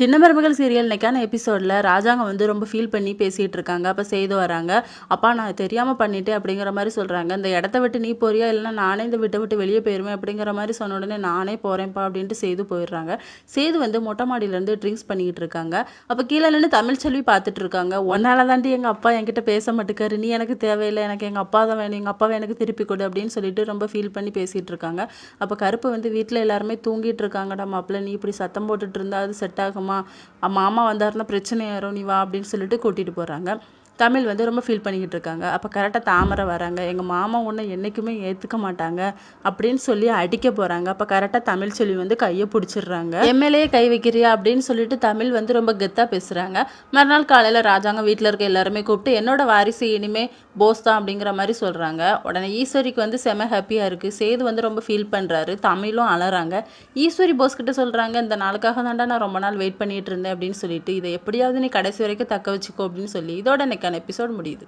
சின்ன மருமகள் சீரியல் இன்னைக்கான எபிசோடில் ராஜாங்க வந்து ரொம்ப ஃபீல் பண்ணி பேசிகிட்டு இருக்காங்க. அப்போ செய்து வராங்க. அப்பா நான் தெரியாமல் பண்ணிட்டேன் அப்படிங்கிற மாதிரி சொல்கிறாங்க இந்த இடத்த விட்டு நீ போறியா? இல்லைன்னா நானே இந்த விட்டை விட்டு வெளியே போயிருவேன் அப்படிங்கிற மாதிரி சொன்ன உடனே நானே போகிறேன்ப்பா அப்படின்ட்டு செய்து போயிடுறாங்க. செய்து வந்து மொட்டை மாடியிலேருந்து ட்ரிங்க்ஸ் பண்ணிக்கிட்டு இருக்காங்க. அப்போ கீழே நின்று தமிழ் செல்வி பார்த்துட்டு இருக்காங்க. ஒன்னால் தாண்டி எங்கள் அப்பா என்கிட்ட பேச மாட்டேக்காரு. நீ எனக்கு தேவையில்லை. எனக்கு எங்கள் அப்பா தான் வேணும். எங்கள் அப்பாவை எனக்கு திருப்பி கொடு அப்படின்னு சொல்லிட்டு ரொம்ப ஃபீல் பண்ணி பேசிகிட்டு இருக்காங்க. அப்போ கருப்பு வந்து வீட்டில் எல்லாருமே தூங்கிட்டு இருக்காங்கடா மாப்பிள்ள. நீ இப்படி சத்தம் போட்டுட்டு இருந்தால் அது செட் ஆகுமா? மாமா வந்தாருன்னா பிரச்சனை ஆயிரும் நீ வா அப்படின்னு சொல்லிட்டு கூட்டிகிட்டு போகிறாங்க தமிழ் வந்து ரொம்ப ஃபீல் பண்ணிக்கிட்டு இருக்காங்க. அப்போ கரெக்டாக தாமரை வராங்க. எங்கள் மாமா உன்னை என்றைக்குமே ஏற்றுக்க மாட்டாங்க அப்படின்னு சொல்லி அடிக்க போகிறாங்க அப்போ கரெக்டாக தமிழ் சொல்லி வந்து கையை பிடிச்சிடுறாங்க. எம்எல்ஏ கை வைக்கிறியா? அப்படின்னு சொல்லிட்டு தமிழ் வந்து ரொம்ப கெத்தாக பேசுகிறாங்க மறுநாள் காலையில் ராஜாங்க வீட்டில் இருக்க எல்லாருமே கூப்பிட்டு என்னோட வாரிசு இனிமே போஸ் தான் அப்படிங்கிற மாதிரி சொல்கிறாங்க உடனே ஈஸ்வரிக்கு வந்து செம ஹாப்பியாக இருக்குது சேது வந்து ரொம்ப ஃபீல் பண்ணுறாரு தமிழும் அலறாங்க. ஈஸ்வரி போஸ் கிட்ட சொல்கிறாங்க இந்த நாளுக்காக தாண்டா நான் ரொம்ப நாள் வெயிட் பண்ணிட்டு இருந்தேன் அப்படின்னு சொல்லிட்டு இதை எப்படியாவது நீ கடைசி வரைக்கும் தக்க வச்சுக்கோ அப்படின்னு சொல்லி இதோட இன்னைக்கான எபிசோட் முடியுது.